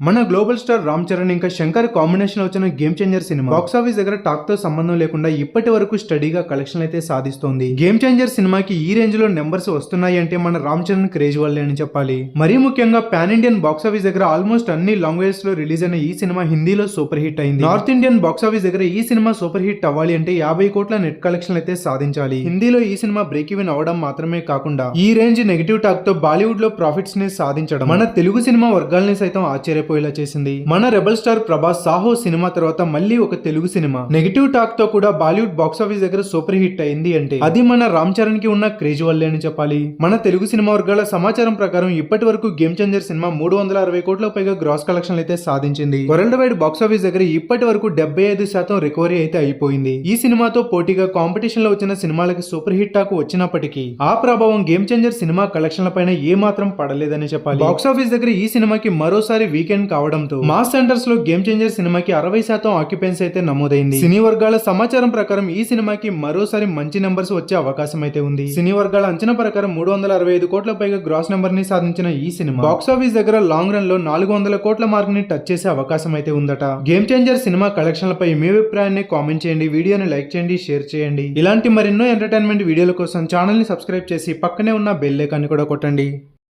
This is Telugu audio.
మన గ్లోబల్ స్టార్ రామ్ చరణ్ ఇంకా శంకర్ కాంబినేషన్ వచ్చిన గేమ్ చేంజర్ సినిమా. బాక్స్ ఆఫీస్ దగ్గర టాక్తో సంబంధం లేకుండా ఇప్పటి వరకు స్టడీగా కలెక్షన్ అయితే సాధిస్తోంది. గేమ్ చేంజర్ సినిమాకి ఈ రేంజ్లో నెంబర్స్ వస్తున్నాయి అంటే మన రామ్ చరణ్ క్రేజ్ వల్లే అని చెప్పాలి. మరీ ముఖ్యంగా పాన్ ఇండియన్ బాక్స్ ఆఫీస్ దగ్గర ఆల్మోస్ట్ అన్ని లాంగ్వేజెస్లో రిలీజ్ అయిన ఈ సినిమా హిందీలో సూపర్ హిట్ అయింది. నార్త్ ఇండియన్ బాక్స్ ఆఫీస్ దగ్గర ఈ సినిమా సూపర్ హిట్ అవ్వాలి అంటే యాభై కోట్ల నెట్ కలెక్షన్ అయితే సాధించాలి. హిందీలో ఈ సినిమా బ్రేక్ ఈవెన్ అవడం మాత్రమే కాకుండా ఈ రేంజ్ నెగిటివ్ టాక్తో బాలీవుడ్లో ప్రాఫిట్స్ని సాధించడం. మన తెలుగు సినిమా వర్గాల్ని సైతం ఆశ్చర్య ఆశ్చర్యపోయేలా చేసింది. మన రెబల్ స్టార్ ప్రభాస్ సాహో సినిమా తర్వాత మళ్ళీ ఒక తెలుగు సినిమా. నెగిటివ్ టాక్తో కూడా బాలీవుడ్ బాక్స్ ఆఫీస్ దగ్గర సూపర్ హిట్ అయింది అంటే అది మన రామ్ చరణ్కి ఉన్న క్రేజ్ వల్లే అని చెప్పాలి. మన తెలుగు సినిమా వర్గాల సమాచారం ప్రకారం ఇప్పటి వరకు గేమ్ చేంజర్ సినిమా మూడు వందల అరవై కోట్ల పైగా గ్రాస్ కలెక్షన్ అయితే సాధించింది. వరల్డ్ వైడ్ బాక్స్ ఆఫీస్ దగ్గర ఇప్పటి వరకు డెబ్బై ఐదు శాతం రికవరీ అయితే అయిపోయింది. ఈ సినిమాతో పోటీగా కాంపిటీషన్లో వచ్చిన సినిమాలకి సూపర్ హిట్ టాక్ వచ్చినప్పటికీ ఆ ప్రభావం గేమ్ చేంజర్ సినిమా కలెక్షన్ల పైన ఏ మాత్రం పడలేదని చెప్పాలి. బాక్స్ ఆఫీస్ దగ్గర ఈ సినిమాకి మరోసారి వీకెండ్ కావడంతో మాస్ సెంటర్స్లో గేమ్ చేంజర్ సినిమాకి అరవై శాతం ఆక్యుపెన్సీ అయితే నమోదైంది. సినీ వర్గాల సమాచారం ప్రకారం ఈ సినిమాకి మరోసారి మంచి నెంబర్స్ వచ్చే అవకాశం అయితే ఉంది. సినీ వర్గాల అంచనా ప్రకారం మూడు వందల అరవై ఐదు కోట్ల పైగా గ్రాస్ నెంబర్ని సాధించిన ఈ సినిమా బాక్స్ ఆఫీస్ దగ్గర లాంగ్ రన్లో నాలుగు వందల కోట్ల మార్క్ని టచ్ చేసే అవకాశం అయితే ఉందట. గేమ్ చేంజర్ సినిమా కలెక్షన్లపై మీ అభిప్రాయాన్ని కామెంట్ చేయండి. వీడియోని లైక్ చేయండి షేర్ చేయండి. ఇలాంటి మరెన్నో ఎంటర్టైన్మెంట్ వీడియోల కోసం ఛానల్ని సబ్స్క్రైబ్ చేసి పక్కనే ఉన్న బెల్ ఐకాన్ని కూడా కొట్టండి.